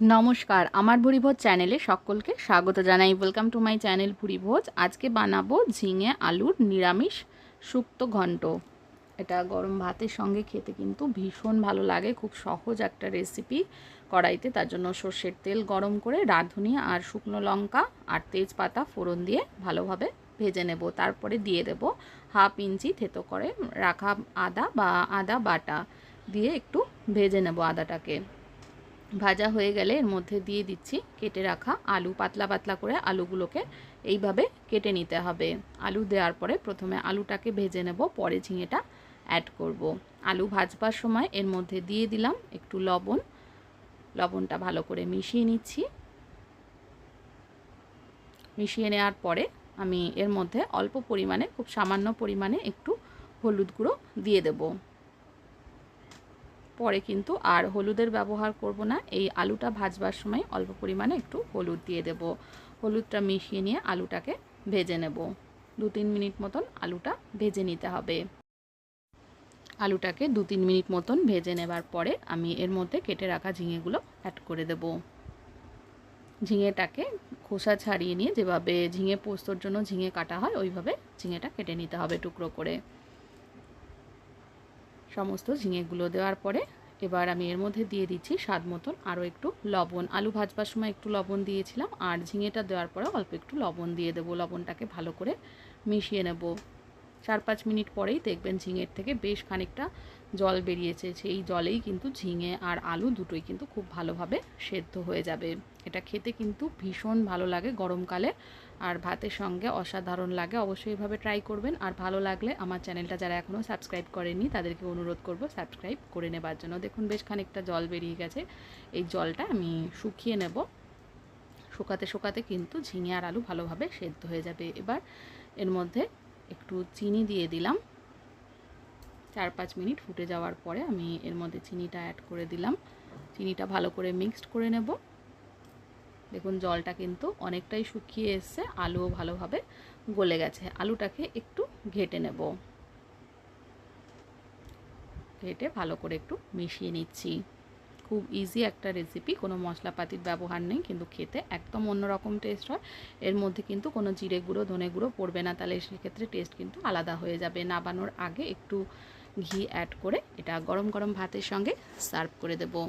নমস্কার, আমার ভুরিভোজ চ্যানেলে সকলকে স্বাগত জানাই। ওয়েলকাম টু মাই চ্যানেল ভুরিভোজ আজকে বানাবো ঝিঙে আলুর নিরামিষ শুক্তো ঘন্ট। এটা গরম ভাতের সঙ্গে খেতে কিন্তু ভীষণ ভালো লাগে, খুব সহজ একটা রেসিপি কড়াইতে। তার জন্য সর্ষের তেল গরম করে রাঁধুনি আর শুকনো লঙ্কা আর তেজপাতা ফোড়ন দিয়ে ভালোভাবে ভেজে নেব। তারপরে দিয়ে দেব হাফ ইঞ্চি থেতো করে রাখা আদা বা আদা বাটা দিয়ে একটু ভেজে নেব আদাটাকে। ভাজা হয়ে গেলে এর মধ্যে দিয়ে দিচ্ছি কেটে রাখা আলু, পাতলা পাতলা করে আলুগুলোকে এইভাবে কেটে নিতে হবে। আলু দেওয়ার পরে প্রথমে আলুটাকে ভেজে নেব, পরে ঝিঙেটা অ্যাড করব। আলু ভাজবার সময় এর মধ্যে দিয়ে দিলাম একটু লবণ। লবণটা ভালো করে মিশিয়ে নিচ্ছি। মিশিয়ে নেওয়ার পরে আমি এর মধ্যে অল্প পরিমাণে, খুব সামান্য পরিমাণে একটু হলুদ গুঁড়ো দিয়ে দেবো। পরে কিন্তু আর হলুদের ব্যবহার করব না। এই আলুটা ভাজবার সময় অল্প পরিমাণে একটু হলুদ দিয়ে দেব। হলুদটা মিশিয়ে নিয়ে আলুটাকে ভেজে নেব। দু তিন মিনিট মতন আলুটা ভেজে নিতে হবে। আলুটাকে দু তিন মিনিট মতন ভেজে নেবার পরে আমি এর মধ্যে কেটে রাখা ঝিঙেগুলো অ্যাড করে দেব। ঝিঙেটাকে খোসা ছাড়িয়ে নিয়ে যেভাবে ঝিঙে পোস্তর জন্য ঝিঙে কাটা হয়, ওইভাবে ঝিঙেটা কেটে নিতে হবে টুকরো করে। সমস্ত ঝিঙেগুলো দেওয়ার পরে এবার আমি এর মধ্যে দিয়ে দিচ্ছি স্বাদ মতন আরও একটু লবণ। আলু ভাজবার সময় একটু লবণ দিয়েছিলাম আর ঝিঙেটা দেওয়ার পরে অল্প একটু লবণ দিয়ে দেবো। লবণটাকে ভালো করে মিশিয়ে নেব। চার পাঁচ মিনিট পরেই দেখবেন ঝিঙের থেকে বেশ খানিকটা জল বেরিয়েছে, সেই জলেই কিন্তু ঝিঙে আর আলু দুটোই কিন্তু খুব ভালোভাবে সেদ্ধ হয়ে যাবে। এটা খেতে কিন্তু ভীষণ ভালো লাগে গরমকালে, আর ভাতের সঙ্গে অসাধারণ লাগে। অবশ্যই এভাবে ট্রাই করবেন, আর ভালো লাগলে আমার চ্যানেলটা যারা এখনও সাবস্ক্রাইব করেনি তাদেরকে অনুরোধ করব সাবস্ক্রাইব করে নেবার জন্য। দেখুন, বেশ খানিকটা জল বেরিয়ে গেছে। এই জলটা আমি শুকিয়ে নেব। শুকাতে শুকাতে কিন্তু ঝিঙে আর আলু ভালোভাবে সেদ্ধ হয়ে যাবে। এবার এর মধ্যে একটু চিনি দিয়ে দিলাম। চার পাঁচ মিনিট ফুটে যাওয়ার পরে আমি এর মধ্যে চিনিটা অ্যাড করে দিলাম। চিনিটা ভালো করে মিক্সড করে নেব। দেখুন, জলটা কিন্তু অনেকটাই শুকিয়ে এসছে, আলুও ভালোভাবে গলে গেছে। আলুটাকে একটু ঘেটে নেব। ঘেটে ভালো করে একটু মিশিয়ে নিচ্ছি। খুব ইজি একটা রেসিপি কোনো মশলাপাতির ব্যবহার নেই, কিন্তু খেতে একদম অন্যরকম টেস্ট হয়। এর মধ্যে কিন্তু কোনো জিরে গুঁড়ো, ধনে গুঁড়ো পড়বে না, তাহলে সেক্ষেত্রে টেস্ট কিন্তু আলাদা হয়ে যাবে। নাবানোর আগে একটু ঘি অ্যাড করে এটা গরম গরম ভাতের সঙ্গে সার্ভ করে দেবো।